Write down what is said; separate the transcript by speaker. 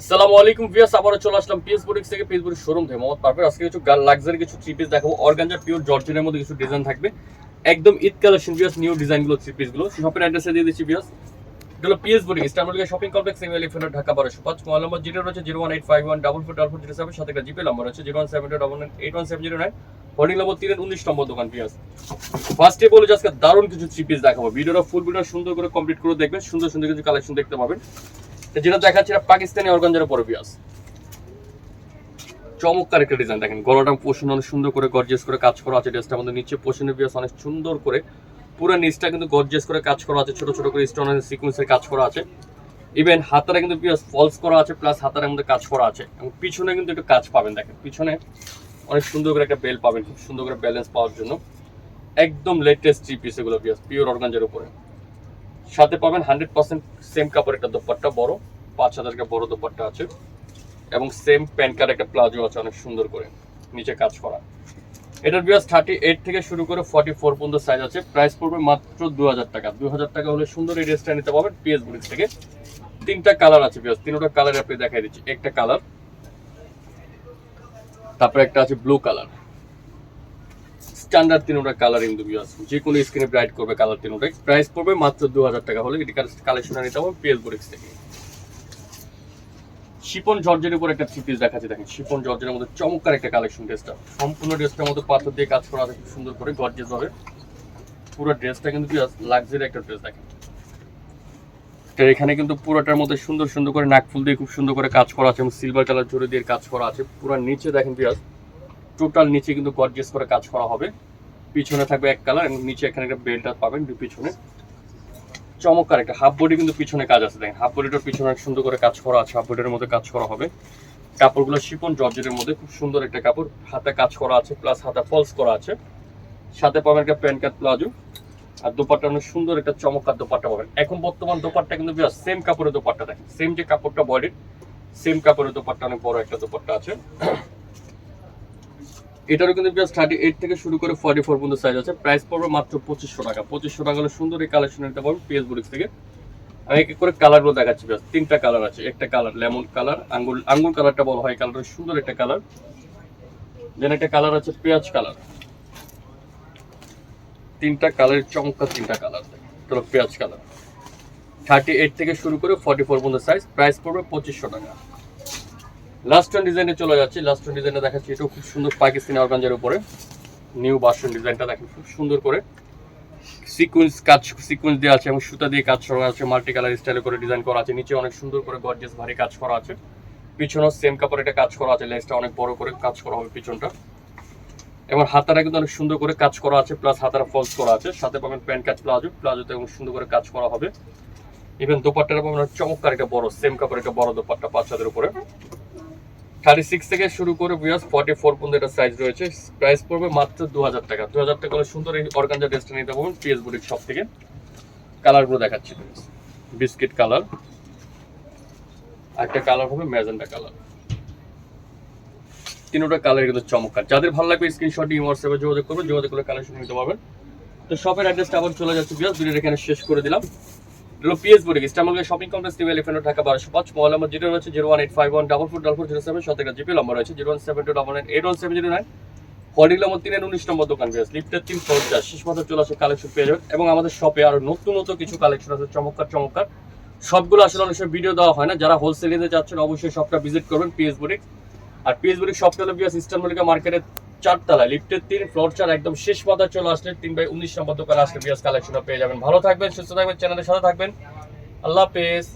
Speaker 1: আসসালামু আলাইকুম ভিয়াস আবারও চলে আসলাম পিএস বুটিক্স থেকে। পিএস বুটিক শোরুম থেকে। মোহাম্মদ আজকে কিছু লাক্সারি কিছু থ্রি পিস দেখাবো। অর্গানজার পিওর জর্জেনের মধ্যে কিছু ডিজাইন থাকবে। একদম ঈদ কালেকশন নিউ ডিজাইনগুলো থ্রি পিসগুলো অ্যাড্রেসে দিয়ে দিচ্ছি PS boutique shopping complex Dhaka বারোশো পাঁচ মোবাইল নম্বর জিরো রয়েছে zero one eight five one double four double four zero seven সাথে জিপে নম্বর আছে zero one seven double nine eight one seven zero nine hoarding number তিনের উনিশ নম্বর দোকান পিয়াস ফার্স্টে বলে যে আজকে দারুণ কিছু থ্রি পিস দেখাবো। ভিডিওটা ফুল ভিডিও সুন্দর করে কমপ্লিট করে দেখবেন। সুন্দর সুন্দর কিছু কালেকশন দেখতে পাবেন। যেটা দেখাচ্ছি এটা পাকিস্তানি অর্গানজারের পরে পিয়াস চমৎকার একটা ডিজাইন দেখেন। গলাটা পোষণ অনেক সুন্দর করে গর্জিয়াস করে কাজ করা আছে ড্রেসটা আমাদের নিচে পোষণের বিয়াস অনেক সুন্দর করে। পুরো নিচটা কিন্তু গর্জিয়াস করে কাজ করা আছে, ছোট ছোট করে স্টোন সিকুয়েন্সের কাজ করা আছে। ইভেন হাতারা কিন্তু বিয়াস ফলস করা আছে প্লাস হাতারের মধ্যে কাজ করা আছে। এবং পিছনে কিন্তু একটু কাজ পাবেন দেখেন। পিছনে অনেক সুন্দর করে একটা বেল পাবেন, খুব সুন্দর করে ব্যালেন্স পাওয়ার জন্য। একদম লেটেস্ট থ্রি এগুলো বিয়াস পিওর অর্গানজার উপরে। সাথে পাবেন হান্ড্রেড পার্সেন্ট সেম কাপড় একটা দোপাট্টা বড়, পাঁচ হাজার টাকা বড় দোপাট্টা আছে। এবং সেম প্যান্ট কার্ড একটা প্লাজো আছে, অনেক সুন্দর করে নিচে কাজ করা। এটার বিয়াস থার্টি এইট থেকে শুরু করে ফর্টি ফোর পর্যন্ত সাইজ আছে। প্রাইস পড়বে মাত্র দু হাজার টাকা। দু হাজার টাকা হলে সুন্দর এই ড্রেসটা নিতে পারবেন পিএস বুড়িস থেকে। তিনটা কালার আছে বিয়াস তিনটা কালার আপনি দেখাই দিচ্ছি। একটা কালার তারপরে একটা আছে ব্লু কালার স্ট্যান্ডার্ড তিনটা কালার কিন্তু বিয়াস যে কোনো স্ক্রিনে ব্রাইট করবে কালার তিনটাই প্রাইস পড়বে মাত্র দু হাজার টাকা হলে এটি কালেকশনটা নিতে পারবেন পিএস বুড়িস থেকে। শিপন জর্জের উপর একটা থ্রি পিস দেখাচ্ছি, দেখেন। শিপন জর্জের মধ্যে চমৎকার একটা কালেকশন ড্রেসটা সম্পূর্ণ ড্রেসটার মধ্যে পাথর দিয়ে কাজ করা আছে সুন্দর করে গর্জেস হবে পুরো ড্রেসটা কিন্তু লাক্সারি একটা ড্রেস দেখেন। এখানে কিন্তু পুরোটার মধ্যে সুন্দর সুন্দর করে নাকফুল দিয়ে খুব সুন্দর করে কাজ করা আছে এবং সিলভার কালার জড়ি দিয়ে কাজ করা আছে। পুরো নিচে দেখেন পিয়াজ টোটাল নিচে কিন্তু গর্জেস করে কাজ করা হবে। পিছনে থাকবে এক কালার এবং নিচে এখানে একটা বেল্টটা পাবেন পিছনে। চমৎকার একটা হাফ বডি কিন্তু পিছনে কাজ আছে, দেখেন। হাফ বডিটার পিছনে সুন্দর করে কাজ করা আছে হাফ বডির মধ্যে কাজ করা হবে। কাপড়গুলো শিপন জর্জেটের মধ্যে, খুব সুন্দর একটা কাপড়। হাতে কাজ করা আছে প্লাস হাতে ফলস করা আছে। সাথে পাবেন একটা প্যান্ট কাট প্লাজো। আর দোপাট্টা অনেক সুন্দর একটা চমৎকার দোপাট্টা পাবেন। এখন বর্তমান দোপাট্টা কিন্তু সেম কাপড়ের দোপাট্টা, দেখেন। সেম যে কাপড়টা বডির সেম কাপড়ের দোপাট্টা, অনেক বড় একটা দোপাট্টা আছে। এটারও কিন্তু জাস্ট থার্টি এইট থেকে শুরু করে ফর্টি ফোর পর্যন্ত সাইজ আছে। প্রাইস পড়বে মাত্র পঁচিশশো টাকা। পঁচিশশো টাকা হলে সুন্দর এই কালেকশন নিতে পারবেন পিএস থেকে। আমি এক করে কালারগুলো দেখাচ্ছি জাস্ট তিনটা কালার আছে। একটা কালার লেমন কালার আঙ্গুর আঙ্গুর কালারটা বলা হয় কালারটা সুন্দর একটা কালার দেন একটা কালার আছে পেঁয়াজ কালার তিনটা কালারের চমৎকার তিনটা কালার চলো পেঁয়াজ কালার থার্টি এইট থেকে শুরু করে ফর্টি ফোর পর্যন্ত সাইজ প্রাইস পড়বে পঁচিশশো টাকা। লাস্ট ওয়ান ডিজাইনে চলে যাচ্ছি। লাস্ট ওয়ান ডিজাইনটা দেখাচ্ছি, এটাও খুব সুন্দর পাকিস্তানি অর্গানজার উপরে। নিউ বাসন ডিজাইনটা দেখেন, খুব সুন্দর করে। সিকুয়েন্স কাজ সিকুয়েন্স দেওয়া আছে এবং সুতা দিয়ে কাজ করা আছে মাল্টি কালার স্টাইলে করে ডিজাইন করা আছে। নিচে অনেক সুন্দর করে গর্জিয়াস ভারী কাজ করা আছে। পিছনেও সেম কাপড় এটা কাজ করা আছে লেসটা অনেক বড় করে কাজ করা হবে পিছনটা। এবং হাতারা কিন্তু অনেক সুন্দর করে কাজ করা আছে প্লাস হাতারা ফলস করা আছে। সাথে পাবেন প্যান্ট কাজ প্লাজো, প্লাজোতে এবং সুন্দর করে কাজ করা হবে। ইভেন দোপাট্টাটা পাবেন চমৎকার একটা বড় সেম কাপড় একটা বড় দোপাট্টা বাচ্চাদের উপরে। থার্টি সিক্স থেকে শুরু করে বিয়াস ফর্টি ফোর পর্যন্ত এটা সাইজ রয়েছে। প্রাইস পড়বে মাত্র দু হাজার টাকা। দু হাজার টাকা সুন্দর এই অর্গানজা ড্রেসটা নিতে পারবেন পিএস বুটিক শপ থেকে। কালারগুলো দেখাচ্ছি। বিস্কিট কালার একটা কালার হবে ম্যাজেন্ডা কালার তিনোটা কালার কিন্তু চমৎকার। যাদের ভালো লাগবে স্ক্রিনশট দিয়ে হোয়াটসঅ্যাপে যোগাযোগ করবেন, যোগাযোগ করে কালেকশন নিতে পারবেন। তো শপের অ্যাড্রেসটা আবার চলে যাচ্ছে বিয়াস ভিডিও এখানে শেষ করে দিলাম। হলো shopping complex TV elephant Dhaka বারোশো পাঁচ। নম্বর রয়েছে zero one eight five one double four double four zero seven. সতেরো জিপি নম্বর রয়েছে zero one seven two double nine. Eight one seven zero nine number তিনের উনিশ নম্বর দোকান, বিয়াস। লিফটের তিন পঞ্চাশ। শেষ মাত্র চলে আসে কালেকশন পেয়ে যাবেন। এবং আমাদের শপে আরও নতুন নতুন কিছু কালেকশন আছে। চমৎকার চমৎকার। সবগুলো আসলে অনেক সময় ভিডিও দেওয়া হয় না। যারা হোলসেল নিতে যাচ্ছেন অবশ্যই শপটা ভিজিট করবেন পিএস বুটিক। আর পিএস বুটিক শপটা হলো, বিয়াস মার্কেটের চারতলা লিফটের তিন ফ্লোর চার একদম শেষ পাতা চলে আসলে তিন বাই উনিশ নম্বর দোকানে আসলে বিয়াস কালেকশনও পেয়ে যাবেন। ভালো থাকবেন, সুস্থ থাকবেন চ্যানেলের সাথে থাকবেন। আল্লাহ হাফেজ।